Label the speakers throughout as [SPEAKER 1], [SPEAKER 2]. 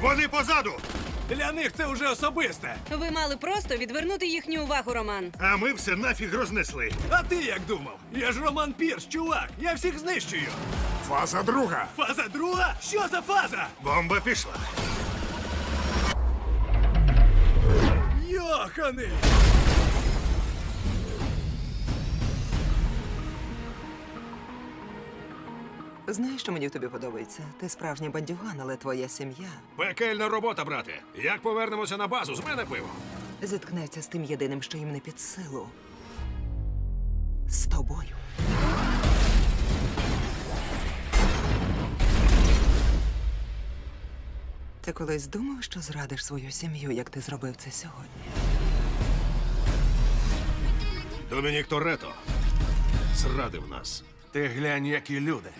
[SPEAKER 1] Вони позаду!
[SPEAKER 2] Для них це вже особисте.
[SPEAKER 3] Ви мали просто відвернути їхню увагу, Роман.
[SPEAKER 1] А ми все нафіг рознесли.
[SPEAKER 2] А ти як думав? Я ж Роман Пірс, чувак. Я всіх знищую.
[SPEAKER 1] Фаза друга.
[SPEAKER 2] Фаза друга? Що за фаза?
[SPEAKER 1] Бомба пішла.
[SPEAKER 2] Йоханий!
[SPEAKER 4] Знаєш, що мені в тобі подобається? Ти справжній бандюган, але твоя сім'я
[SPEAKER 5] Пекельна робота, брате. Як повернемося на базу, з мене пиво.
[SPEAKER 4] зіткнеться з тим єдиним, що їм не під силу. З тобою. Ти колись думав, що зрадиш свою сім'ю, як ти зробив це сьогодні?
[SPEAKER 5] Домінік Торетто зрадив нас.
[SPEAKER 2] Ти глянь, які люди.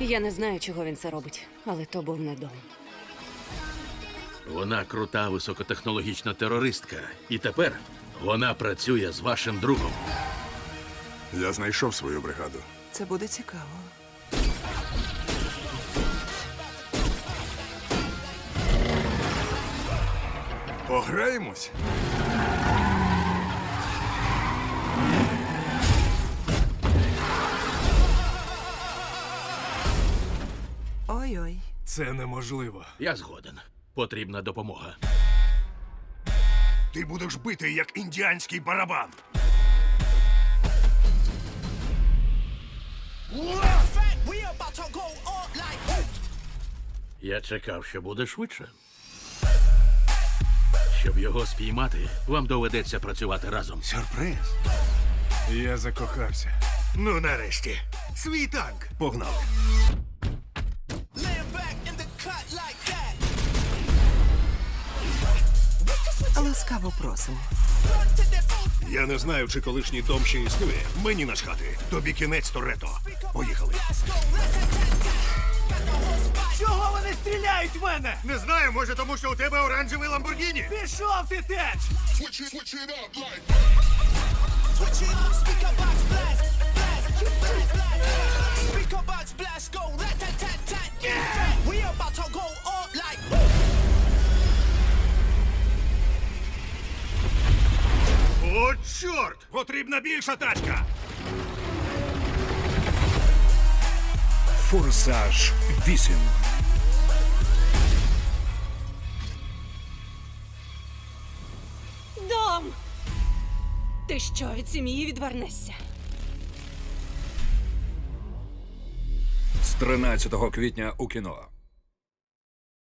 [SPEAKER 3] Я не знаю, чого він це робить, але то був не дом.
[SPEAKER 6] Вона крута високотехнологічна терористка. І тепер вона працює з вашим другом.
[SPEAKER 1] Я знайшов свою бригаду.
[SPEAKER 4] Це буде цікаво.
[SPEAKER 1] Пограємось?
[SPEAKER 4] Ой-ой.
[SPEAKER 2] Це неможливо.
[SPEAKER 6] Я згоден. Потрібна допомога.
[SPEAKER 1] Ти будеш бити, як індіанський барабан.
[SPEAKER 6] Я чекав, що буде швидше. Щоб його спіймати, вам доведеться працювати разом.
[SPEAKER 1] Сюрприз.
[SPEAKER 2] Я закохався.
[SPEAKER 1] Ну, нарешті. Свій танк. Погнали.
[SPEAKER 4] Ласкаво просимо.
[SPEAKER 5] Я не знаю, чи колишній дом ще існує. Мені начхати. Тобі кінець Торето. Поїхали.
[SPEAKER 2] Чого вони стріляють в мене?
[SPEAKER 1] Не знаю, може, тому що у тебе оранжевий ламборгіні.
[SPEAKER 2] Пішов ти теч!
[SPEAKER 1] О, чорт!
[SPEAKER 5] Потрібна більша тачка.
[SPEAKER 7] Форсаж 8.
[SPEAKER 3] Дом! Ти що від сім'ї відвернешся?
[SPEAKER 7] З 13 квітня у кіно.